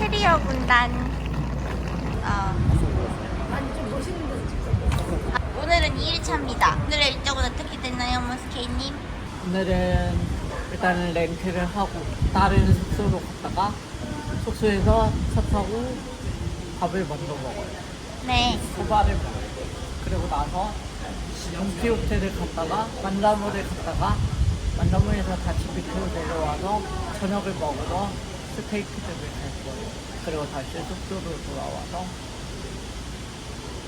캐리어 군단. 어. 아, 오늘은 2일차입니다. 오늘의 일정은 어떻게 됐나요, 모스케이님? 오늘은 일단은 렌트를 하고 다른 숙소로 갔다가 숙소에서 차 타고 밥을 먼저 먹어요. 네. 소바를 먹어요. 그리고 나서 영피 호텔을 갔다가 만다무를 갔다가 만다무에서 다시 밑으로 내려와서 저녁을 먹으러 스테이크 집을 갈 거예요. 그리고 다시 숙소로 돌아와서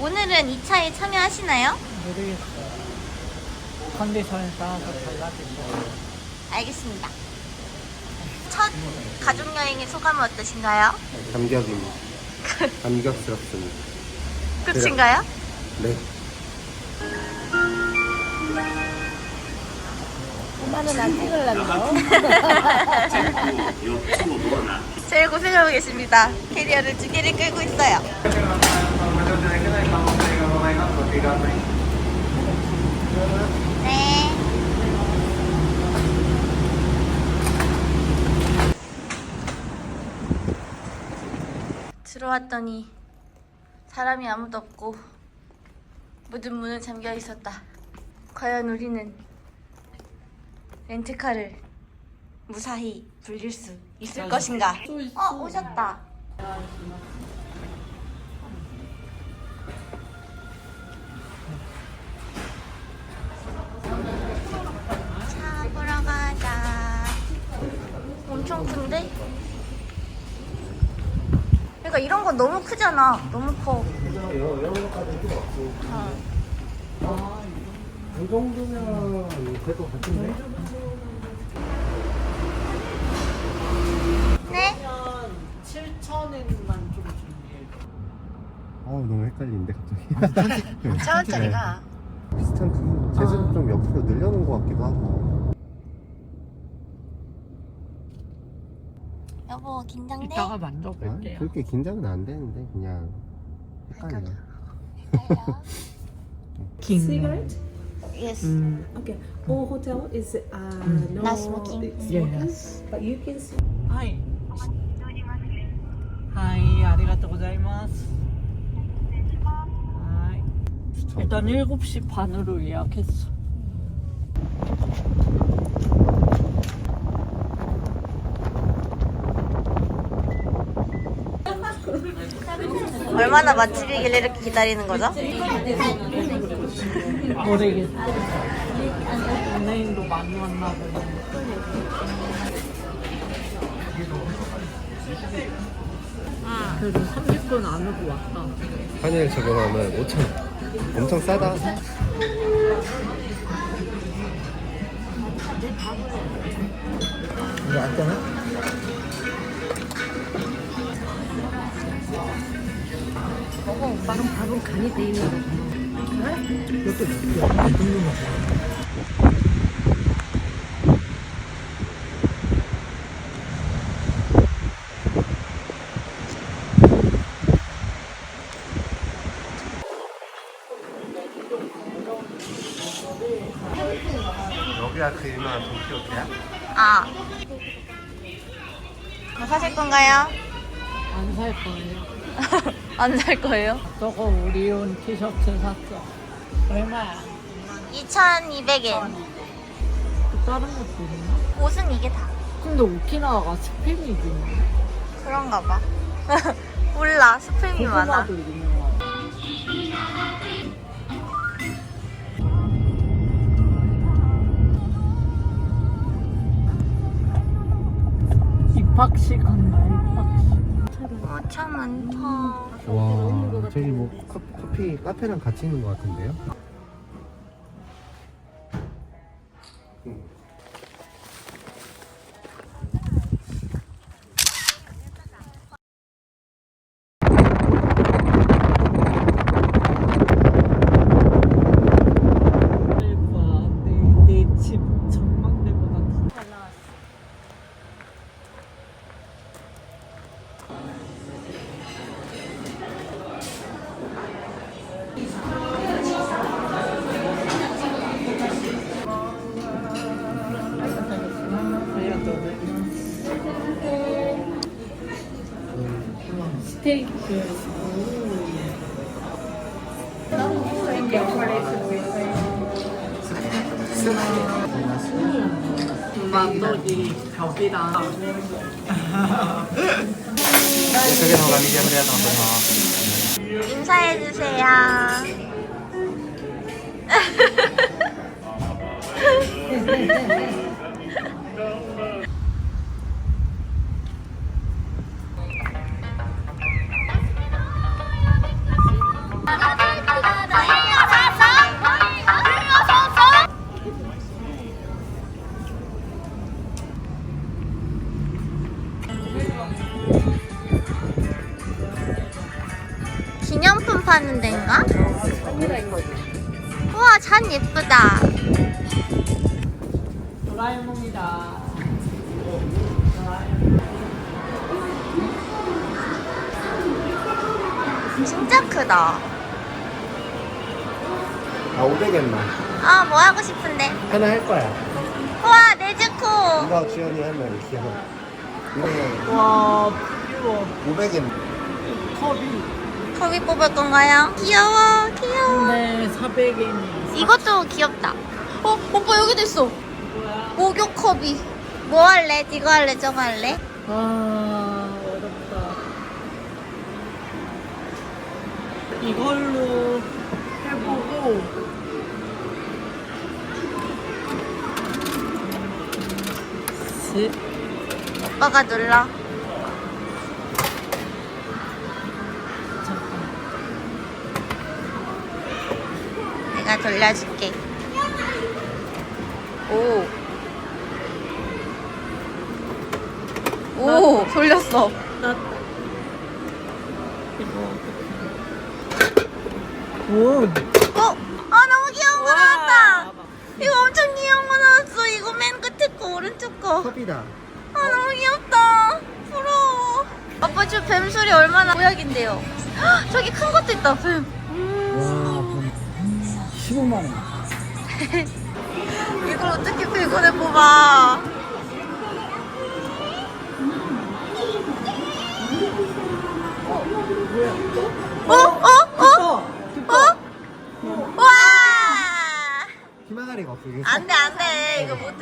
오늘은 2차에 참여하시나요? 모르겠어요. 컨디션에 따라서 달라질 거예요. 알겠습니다. 첫 가족 여행의 소감은 어떠신가요? 감격입니다. 감격스럽습니다. 끝인가요? 네. 제일 고생하고 계십니다. 캐리어를 두 개를 끌고 있어요. 네. 들어왔더니 사람이 아무도 없고 모든 문은 잠겨 있었다. 과연 우리는 렌트카를 무사히 불릴 수 있을 것인가? 어 오셨다. 차 보러 가자. 엄청 큰데? 그러니까 이런 건 너무 크잖아. 너무 커. 어. 이 정도면 될 것 같은데? 네? 7천엔만 좀 준비해. 어우 너무 헷갈리는데 갑자기. 천원짜리 가. 비슷한 그 제주도 좀 옆으로 늘려놓은 것 같기도 하고. 여보 긴장돼? 이따가 아, 만져볼게요. 그렇게 긴장은 안 되는데 그냥 헷갈려. 긴. Cigarette? Yes. 음, Okay. All hotel is uh, no Not smoking. smoking, Yes. but you can. s- はい。はい、ありがとうございます。 일단 7시 반으로 예약했어. 얼마나 맛집이길래 이렇게 기다리는 거죠? 모르겠어. 연예인도 많이 왔나 보네. 그래도 30분 안으로 왔다. 한일 적용하면 5천. 엄청 싸다. 이거 안 짜나? 오빠는 밥은 간이 돼 있는 거. 여기가 그 유명한 동 키호테야? 아. 뭐 사실 건가요? 안 살 거예요. 안 살 거예요? 저거 우리 온 티셔츠 샀어. 얼마야? 2,200엔. 또 다른 것도 있나? 옷은 이게 다. 근데 오키나와가 스팸이지. 그런가 봐. 몰라. 스팸이 많아. 고구마도 유명하고. 입학식. 어, 참 많다. 와 저기 뭐 커, 커피 카페랑 같이 있는 것 같은데요? 내 스테이크. 만덕이 그래야 더 인사해주세요. 예쁘다. 도라에몽이다. 진짜 크다. 아 500엔만 아, 뭐 하고 싶은데? 하나 할 거야 우와, 네즈코. 이거 주연이 하면 귀여워 이거는 와, 귀여워. 500엔 컵이. 거기 뽑을 건가요? 귀여워, 귀여워. 근데 400엔이. 이것도 귀엽다. 어, 오빠 여기도 있어. 목욕컵이. 뭐 할래? 이거 할래? 저거 할래? 아, 어렵다. 이걸로 해보고. 셋. 오빠가 눌러. 돌려줄게. 오. 오, 돌렸어. 나 이거. 오. 어? 아, 너무 귀여운 거 와. 나왔다. 이거 엄청 귀여운 거 나왔어. 이거 맨 끝에 거, 오른쪽 거. 컵이다 아, 너무 귀엽다. 부러워. 아빠 저뱀 소리 얼마나 보약인데요. 헉, 저기 큰 것도 있다, 뱀. 와, 15만 원. 이걸 어떻게 100원에 뽑아? 어? 어? 어? 어? 어? 와! 희망아리가 없어 이게 안 돼, 안 돼. 이거 못